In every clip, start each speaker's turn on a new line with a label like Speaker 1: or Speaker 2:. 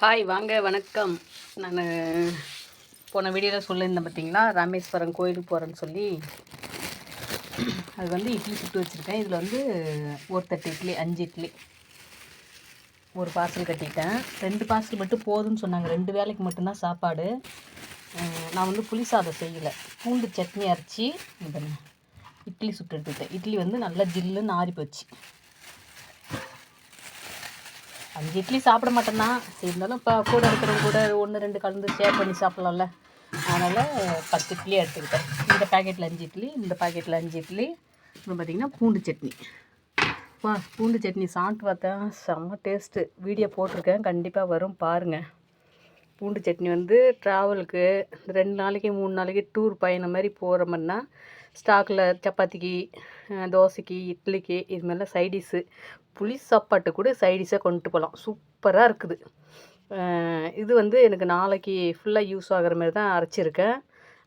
Speaker 1: Hi வாங்க வணக்கம். நான் போன வீடியோவில் சொல்லியிருந்தேன் பார்த்தீங்களா ராமேஸ்வரம் கோயிலுக்கு போகிறேன்னு சொல்லி. அது வந்து இட்லி சுட்டு வச்சுருக்கேன். இதில் வந்து ஒரு தட்டு இட்லி அஞ்சு இட்லி. ஒரு பார்சல் கட்டிட்டேன். ரெண்டு பார்சல் மட்டும் போதும்னு சொன்னாங்க. ரெண்டு வேலைக்கு மட்டும்தான் சாப்பாடு. நான் வந்து புளி சாதம் செய்யலை. பூண்டு சட்னி அரைச்சி இட்லி சுட்டு எடுத்துக்கிட்டேன். இட்லி வந்து நல்லா ஜில்லுன்னு ஆறி போச்சு அஞ்சு இட்லி சாப்பிட மாட்டேன்னா சரி இருந்தாலும் இப்போ கூட இருக்கிறவங்க கூட ஒன்று ரெண்டு கலந்து ஷேர் பண்ணி சாப்பிட்லாம்ல. அதனால் பத்து இட்லி எடுத்துக்கிட்டேன். இந்த பாக்கெட்டில் அஞ்சு இட்லி இந்த பாக்கெட்டில் அஞ்சு இட்லி. அப்புறம் பார்த்திங்கன்னா பூண்டு சட்னி. வா பூண்டு சட்னி சாப்பிட்டு பார்த்தேன் செம்ம டேஸ்ட்டு வீடியோ போட்டிருக்கேன் கண்டிப்பாக வரும் பாருங்கள் பூண்டு சட்னி வந்து ட்ராவலுக்கு ரெண்டு நாளைக்கு மூணு நாளைக்கு டூர் பயணம் மாதிரி போகிற மாதிரினா ஸ்டாக்கில் சப்பாத்திக்கு தோசைக்கு இட்லிக்கு இது மாதிரிலாம் சைடிஷ்ஷு புளி சாப்பாட்டு கூட சைடிஷாக கொண்டுட்டு போகலாம் சூப்பராக இருக்குது. இது வந்து எனக்கு நாளைக்கு ஃபுல்லாக யூஸ் ஆகிற மாதிரி தான் அரைச்சிருக்கேன்.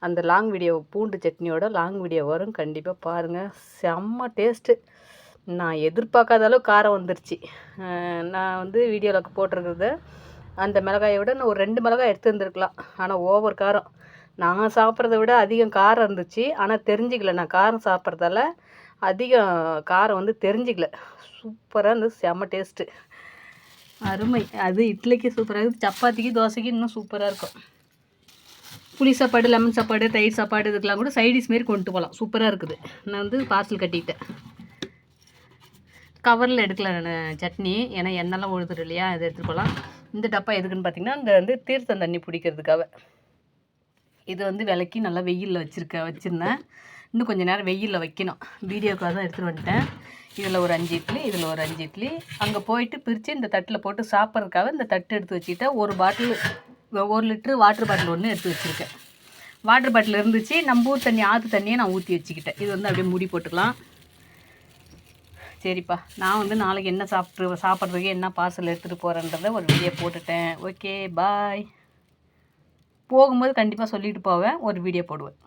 Speaker 1: அந்த லாங் வீடியோ பூண்டு சட்னியோட லாங் வீடியோ வரும். கண்டிப்பாக பாருங்கள் செம்ம டேஸ்ட்டு நான் எதிர்பார்க்காத அளவு காரம் வந்துருச்சு. நான் வந்து வீடியோவில் போட்டிருக்கிறது அந்த மிளகாயை விட நான் ஒரு ரெண்டு மிளகாய் எடுத்து வந்துருக்கலாம் ஆனால் ஓவர் காரம். நான் சாப்பிட்றத விட அதிகம் காரம் இருந்துச்சு. ஆனால் தெரிஞ்சிக்கல. நான் காரம் சாப்பிட்றதால அதிகம் காரம் வந்து தெரிஞ்சிக்கல. சூப்பராக இருந்தது செம்ம டேஸ்ட்டு. அருமை. அது இட்லிக்கு சூப்பராக இருக்குது சப்பாத்திக்கு தோசைக்கு இன்னும் சூப்பராக இருக்கும். புளி சாப்பாடு லெமன் சாப்பாடு தயிர் சாப்பாடு இதுக்கெலாம் கூட சைடிஷ் மாரி கொண்டு போகலாம் சூப்பராக இருக்குது. நான் வந்து பார்சல் கட்டிக்கிட்டேன் கவரில் எடுக்கல நான் சட்னி. ஏன்னா எண்ணெய்லாம் உழுதுரு இல்லையா? அதை எடுத்துகிட்டு போகலாம் இந்த டப்பா எதுக்குன்னு பார்த்தீங்கன்னா இந்த வந்து தீர்த்தம் தண்ணி பிடிக்கிறதுக்காக. இது வந்து விளக்கி நல்லா வெயிலில் வச்சுருக்கேன் வச்சுருந்தேன். இன்னும் கொஞ்சம் நேரம் வெயிலில் வைக்கணும். வீடியோக்காக தான் எடுத்துகிட்டு வந்துட்டேன். இதில் ஒரு அஞ்சு இட்லி இதில் ஒரு அஞ்சு இட்லி. அங்கே போயிட்டு பிரித்து இந்த தட்டில் போட்டு சாப்பிட்றதுக்காக இந்த தட்டு எடுத்து வச்சுக்கிட்டேன். ஒரு பாட்டில் ஒரு லிட்ரு வாட்டர் பாட்டில் ஒன்று எடுத்து வச்சுருக்கேன். வாட்டர் பாட்டில் இருந்துச்சு. நம்ம ஊர் தண்ணி ஆற்று தண்ணியை நான் ஊற்றி வச்சுக்கிட்டேன். இது வந்து அப்படியே மூடி போட்டுக்கலாம். சரிப்பா. நான் வந்து நாளைக்கு என்ன சாப்பிட்டு சாப்பிட்றதுக்கு என்ன பார்சல் எடுத்துகிட்டு போகிறேன்றத ஒரு வீடியோ போட்டுட்டேன். ஓகே பாய் போகும்போது கண்டிப்பாக சொல்லிட்டு போவேன். ஒரு வீடியோ போடுவேன்.